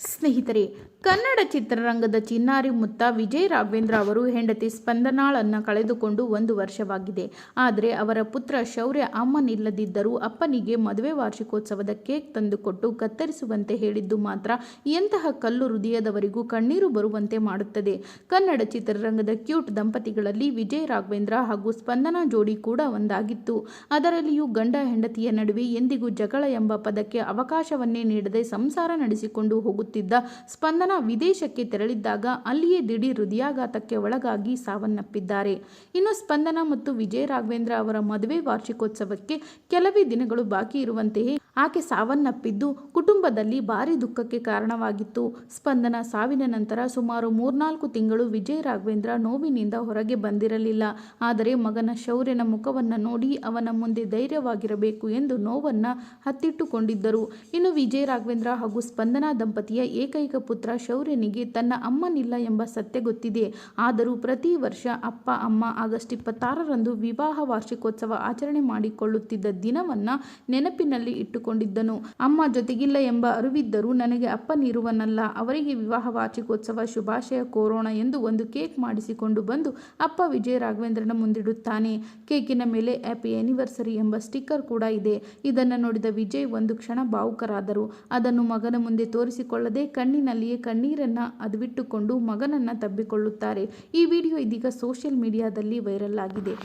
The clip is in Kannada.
ಸ್ನೇಹಿತರೆ, ಕನ್ನಡ ಚಿತ್ರರಂಗದ ಚಿನ್ನಾರಿ ಮುತ್ತ ವಿಜಯ್ ರಾಘವೇಂದ್ರ ಅವರು ಹೆಂಡತಿ ಸ್ಪಂದನಾಳನ್ನು ಕಳೆದುಕೊಂಡು ಒಂದು ವರ್ಷವಾಗಿದೆ. ಆದರೆ ಅವರ ಪುತ್ರ ಶೌರ್ಯ ಅಮ್ಮನಿಲ್ಲದಿದ್ದರೂ ಅಪ್ಪನಿಗೆ ಮದುವೆ ವಾರ್ಷಿಕೋತ್ಸವದ ಕೇಕ್ ತಂದುಕೊಟ್ಟು ಕತ್ತರಿಸುವಂತೆ ಹೇಳಿದ್ದು ಮಾತ್ರ ಎಂತಹ ಕಲ್ಲು ಹೃದಯದವರಿಗೂ ಕಣ್ಣೀರು ಬರುವಂತೆ ಮಾಡುತ್ತದೆ. ಕನ್ನಡ ಚಿತ್ರರಂಗದ ಕ್ಯೂಟ್ ದಂಪತಿಗಳಲ್ಲಿ ವಿಜಯ್ ರಾಘವೇಂದ್ರ ಹಾಗೂ ಸ್ಪಂದನಾ ಜೋಡಿ ಕೂಡ ಒಂದಾಗಿತ್ತು. ಅದರಲ್ಲಿಯೂ ಗಂಡ ಹೆಂಡತಿಯ ನಡುವೆ ಎಂದಿಗೂ ಜಗಳ ಎಂಬ ಪದಕ್ಕೆ ಅವಕಾಶವನ್ನೇ ನೀಡದೆ ಸಂಸಾರ ನಡೆಸಿಕೊಂಡು ಹೋಗುತ್ತಿದ್ದ ಸ್ಪಂದನ ವಿದೇಶಕ್ಕೆ ತೆರಳಿದ್ದಾಗ ಅಲ್ಲಿಯೇ ದಿಢೀರ್ ಹೃದಯಾಘಾತಕ್ಕೆ ಒಳಗಾಗಿ ಸಾವನ್ನಪ್ಪಿದ್ದಾರೆ. ಇನ್ನು ಸ್ಪಂದನ ಮತ್ತು ವಿಜಯ ರಾಘವೇಂದ್ರ ಅವರ ಮದುವೆ ವಾರ್ಷಿಕೋತ್ಸವಕ್ಕೆ ಕೆಲವೇ ದಿನಗಳು ಬಾಕಿ ಇರುವಂತೆಯೇ ಆಕೆ ಸಾವನ್ನಪ್ಪಿದ್ದು ಕುಟುಂಬದಲ್ಲಿ ಭಾರಿ ದುಃಖಕ್ಕೆ ಕಾರಣವಾಗಿತ್ತು. ಸ್ಪಂದನ ಸಾವಿನ ನಂತರ ಸುಮಾರು ಮೂರ್ನಾಲ್ಕು ತಿಂಗಳು ವಿಜಯ ರಾಘವೇಂದ್ರ ನೋವಿನಿಂದ ಹೊರಗೆ ಬಂದಿರಲಿಲ್ಲ. ಆದರೆ ಮಗನ ಶೌರ್ಯನ ಮುಖವನ್ನು ನೋಡಿ ಅವನ ಮುಂದೆ ಧೈರ್ಯವಾಗಿರಬೇಕು ಎಂದು ನೋವನ್ನು ಹತ್ತಿಟ್ಟುಕೊಂಡಿದ್ದರು. ಇನ್ನು ವಿಜಯ ರಾಘವೇಂದ್ರ ಹಾಗೂ ಸ್ಪಂದನಾ ದಂಪತಿಯ ಏಕೈಕ ಪುತ್ರ ಶೌರ್ಯನಿಗೆ ತನ್ನ ಅಮ್ಮನಿಲ್ಲ ಎಂಬ ಸತ್ಯ ಗೊತ್ತಿದೆ. ಆದರೂ ಪ್ರತಿ ವರ್ಷ ಅಪ್ಪ, ಅಮ್ಮ ಆಗಸ್ಟ್ ಇಪ್ಪತ್ತಾರರಂದು ವಿವಾಹ ವಾರ್ಷಿಕೋತ್ಸವ ಆಚರಣೆ ಮಾಡಿಕೊಳ್ಳುತ್ತಿದ್ದ ದಿನವನ್ನ ನೆನಪಿನಲ್ಲಿ ಇಟ್ಟುಕೊಂಡಿದ್ದನು. ಅಮ್ಮ ಜೊತೆಗಿಲ್ಲ ಎಂಬ ಅರಿವಿದ್ದರೂ ನನಗೆ ಅಪ್ಪನಿರುವನಲ್ಲ ಅವರಿಗೆ ವಿವಾಹ ವಾರ್ಷಿಕೋತ್ಸವ ಶುಭಾಶಯ ಕೋರೋಣ ಎಂದು ಒಂದು ಕೇಕ್ ಮಾಡಿಸಿಕೊಂಡು ಬಂದು ಅಪ್ಪ ವಿಜಯ ರಾಘವೇಂದ್ರನ ಮುಂದಿಡುತ್ತಾನೆ. ಕೇಕಿನ ಮೇಲೆ ಹ್ಯಾಪಿ ಆನಿವರ್ಸರಿ ಎಂಬ ಸ್ಟಿಕ್ಕರ್ ಕೂಡ ಇದೆ. ಇದನ್ನು ನೋಡಿದ ವಿಜಯ್ ಒಂದು ಕ್ಷಣ ಭಾವುಕರಾದರು. ಅದನ್ನು ಮಗನ ಮುಂದೆ ತೋರಿಸಿಕೊಳ್ಳದೆ ಕಣ್ಣಿನಲ್ಲಿಯೇ ಕಣ್ಣೀರನ್ನ ಅದುವಿಟ್ಟುಕೊಂಡು ಮಗನನ್ನ ತಬ್ಬಿಕೊಳ್ಳುತ್ತಾರೆ. ಈ ವಿಡಿಯೋ ಇದೀಗ ಸೋಷಿಯಲ್ ಮೀಡಿಯಾದಲ್ಲಿ ವೈರಲ್ ಆಗಿದೆ.